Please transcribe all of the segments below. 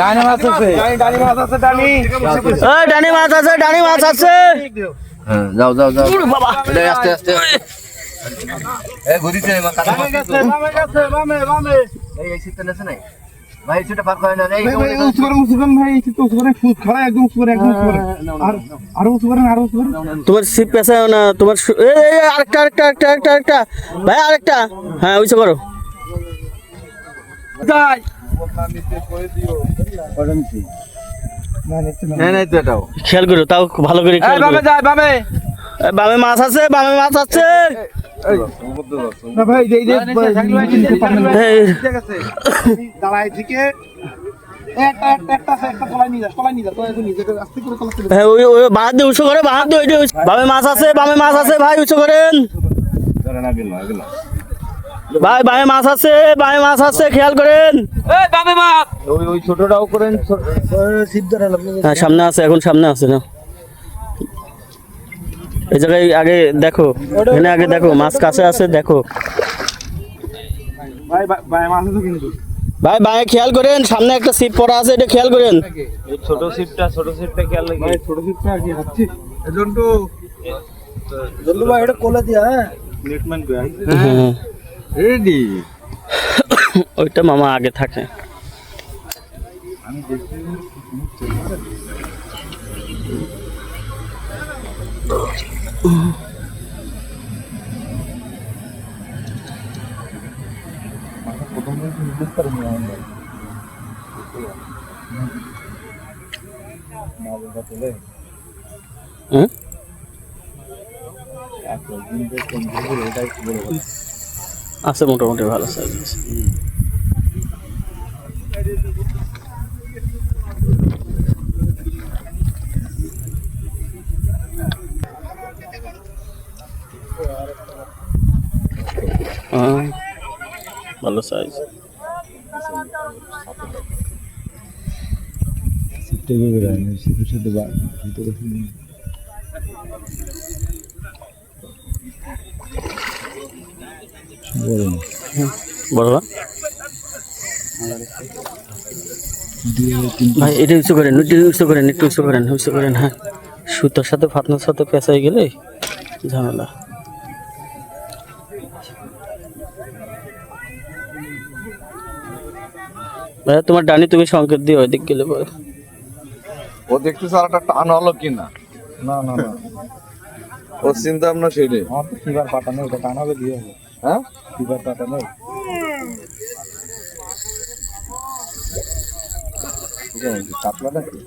ডানে মাছ আছে। ডানে মাছ আছে ডানি ওই ডানি মাছ আছে ডানি মাছ আছে। হ্যাঁ যাও যাও যাও। বাবা। আস্তে আস্তে। এ ঘুরিছে মা কাটা মাছ গেছে বামে এই এই নাই? ভাই সেটা পার করে না এই ফুট একদম একদম উস করেন আর আর উস করেন আর উস করেন তোমার সিপ পেছায় না তোমার এই এই, এই, আরেকটা আরেকটা আরেকটা আরেকটা আরেকটা। ভাই আরেকটা। হ্যাঁ ওইসব করো। যাই। খেয়াল করো তাও ভালো করে খেয়াল করো। যাই বামে। মাছ আছে বামে মাছ আছে। হ্যাঁ বামে মাছ আছে বামে মাছ আছে ভাই উঁচু করেন। ভাই বামে মাছ আছে বামে মাছ আছে খেয়াল করেন। এই বামে মাছ। ওই ওই ছোটটাও করেন সিদ্ধ হ্যাঁ সামনে আছে এখন সামনে আছে না? এই জায়গায় আগে দেখো এখানে আগে দেখো মাছ কাছে আছে দেখো। ভাই ভাই মাছ আছে কিন্তু। ভাই ভাই খেয়াল করেন সামনে একটা সিট পড়া আছে এটা খেয়াল করেন। ছোট সিটটা ছোট সিটটা খেয়াল লাগে ভাই ছোট সিটটা কি হচ্ছে জন্টু। জন্টু ভাই এটা কোলে দিয়া হ্যাঁ। নেটম্যান ভাই। হ্যাঁ। রেডি ওইটা মামা আগে থাকে। হুম? আছে মোটামুটি ভালো হ্যাঁ, ভালো সাইজ বড়? ভাই এটা উঁচু করেন উঁচু করেন একটু উঁচু করেন উঁচু করেন হ্যাঁ। সুতোর সাথে ফাটনার সাথে পেঁচাই গেলে ঝামেলা। ভাই তোমার ডানি তুমি সংকেত দিও ওইদিক গেলে পরে। ও দেখতে সারাটা টান হলো কিনা? না না না। ও চিন্তা ভাবনা সেটাই। আমার তো ফিভার পাঠানো ওটা টানাবে দিয়ে হবে। হ্যাঁ? ফিভার পাঠানো কাতলা নাকি?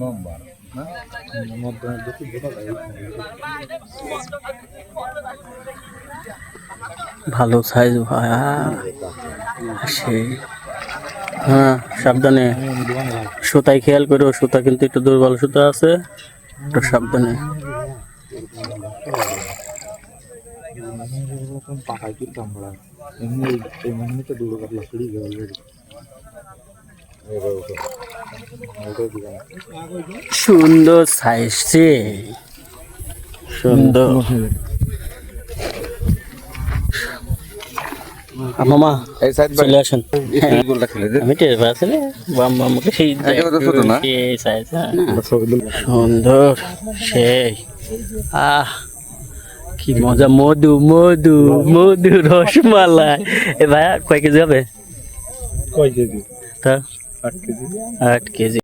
নম্বর মধ্যে দেখি ভালো সাইজ ভাই সেই হ্যাঁ সাবধানে। সুতায় খেয়াল করো, সুতা কিন্তু একটু দুর্বল সুতা আছে, একটু সাবধানে। পাকাই কিন্তু আমরা মামা এই সাইড চলে আসেন। গোলটা খেলে দে। আমি টের পাচ্ছি বাম বাম সেই ছোট না? সেই সাইজ হ্যাঁ। সুন্দর সেই। আহ কি মজা মধু মধু মধু রসমালাই। এ ভাইয়া কয় কেজি হবে? কয় কেজি? তা? আট কেজি। আট কেজি।